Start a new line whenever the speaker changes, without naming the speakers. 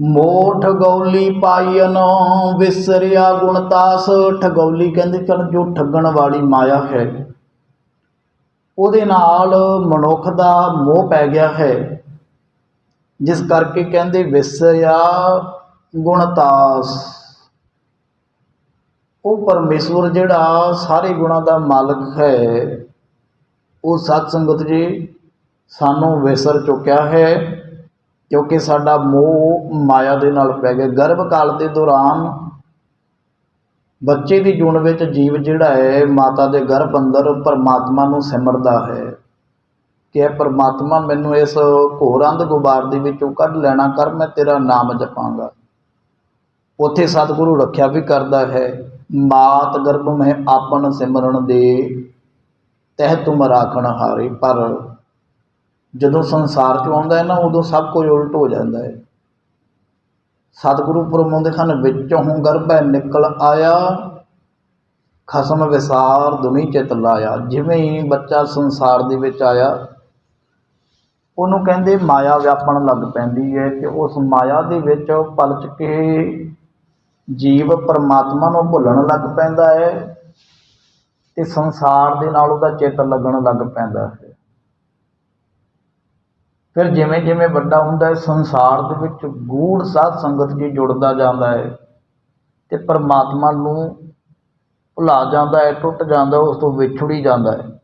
ਮੋਠ ਗੌਲੀ pine ਵਿਸਰਿਆ ਗੁਣਤਾਸ ਠਗੌਲੀ ਕਹਿੰਦੇ, ਚਲ ਜੋ ਠੱਗਣ ਵਾਲੀ ਮਾਇਆ ਹੈ। ਉਹਦੇ ਨਾਲ ਮਨੁੱਖ ਦਾ ਮੋਹ ਪੈ ਗਿਆ ਹੈ। ਜਿਸ ਕਰਕੇ ਕਹਿੰਦੇ, ਵਿਸਰਿਆ ਗੁਣਤਾਸ ਉਹ ਪਰਮੇਸ਼ਵਰ ਜਿਹੜਾ ਸਾਰੇ ਗੁਣਾਂ ਦਾ ਮਾਲਕ ਹੈ, ਉਹ ਸਤ ਸੰਗਤ ਜੀ, ਸਾਨੂੰ ਵਿਸਰ ਚੁੱਕਿਆ ਹੈ। ਕਿਉਂਕਿ ਸਾਡਾ ਮੋਹ ਮਾਇਆ ਦੇ ਨਾਲ ਪੈ ਗਿਆ। ਗਰਭ ਕਾਲ ਦੇ ਦੌਰਾਨ ਬੱਚੇ ਦੀ ਜੂਨ ਵਿੱਚ ਜੀਵ ਜਿਹੜਾ ਹੈ, ਮਾਤਾ ਦੇ ਗਰਭ ਅੰਦਰ ਪਰਮਾਤਮਾ ਨੂੰ ਸਿਮਰਦਾ ਹੈ ਕਿ ਇਹ ਪਰਮਾਤਮਾ ਮੈਨੂੰ ਇਸ ਘੋਰ ਅੰਧ ਗੁਬਾਰ ਦੇ ਵਿੱਚੋਂ ਕੱਢ ਲੈਣਾ, ਕਰ ਮੈਂ ਤੇਰਾ ਨਾਮ ਜਪਾਂਗਾ। ਉੱਥੇ ਸਤਿਗੁਰੂ ਰੱਖਿਆ ਵੀ ਕਰਦਾ ਹੈ, ਮਾਤ ਗਰਭ ਮੈਂ ਆਪਨ ਸਿਮਰਨ ਦੇ, ਤਹਿ ਤੁਮ ਰਾਖਣ ਹਾਰੇ ਪਰ ਜਦੋਂ ਸੰਸਾਰ 'ਚ ਆਉਂਦਾ ਹੈ ਨਾ, ਉਦੋਂ ਸਭ ਕੁਝ ਉਲਟ ਹੋ ਜਾਂਦਾ ਹੈ। ਸਤਿਗੁਰੂ ਫਰਮਾਉਂਦੇ ਹਨ ਵਿੱਚੋਂ ਗਰਭੈ ਨਿਕਲ ਆਇਆ, ਖਸਮ ਵਿਸਾਰ ਦੁਨੀ ਚਿਤ ਲਾਇਆ। ਜਿਵੇਂ ਹੀ ਬੱਚਾ ਸੰਸਾਰ ਦੇ ਵਿੱਚ ਆਇਆ, ਉਹਨੂੰ ਕਹਿੰਦੇ ਮਾਇਆ ਵਿਆਪਣ ਲੱਗ ਪੈਂਦੀ ਹੈ ਤੇ ਉਸ ਮਾਇਆ ਦੇ ਵਿੱਚ ਪਲਚ ਕੇ ਜੀਵ ਪਰਮਾਤਮਾ ਨੂੰ ਭੁੱਲਣ ਲੱਗ ਪੈਂਦਾ ਹੈ ਤੇ ਸੰਸਾਰ ਦੇ ਨਾਲ ਉਹਦਾ ਚਿੱਤ ਲੱਗਣ ਲੱਗ ਪੈਂਦਾ ਹੈ। ਫਿਰ ਜਿਵੇਂ ਜਿਵੇਂ ਵੱਡਾ ਹੁੰਦਾ ਹੈ, ਸੰਸਾਰ ਦੇ ਵਿੱਚ ਗੂੜ ਸਾਧ ਸੰਗਤ ਜੀ ਜੁੜਦਾ ਜਾਂਦਾ ਹੈ ਤੇ ਪਰਮਾਤਮਾ ਨੂੰ ਭੁਲਾ ਜਾਂਦਾ ਹੈ, ਟੁੱਟ ਜਾਂਦਾ ਉਸ ਤੋਂ ਵਿਛੜੀ ਜਾਂਦਾ ਹੈ।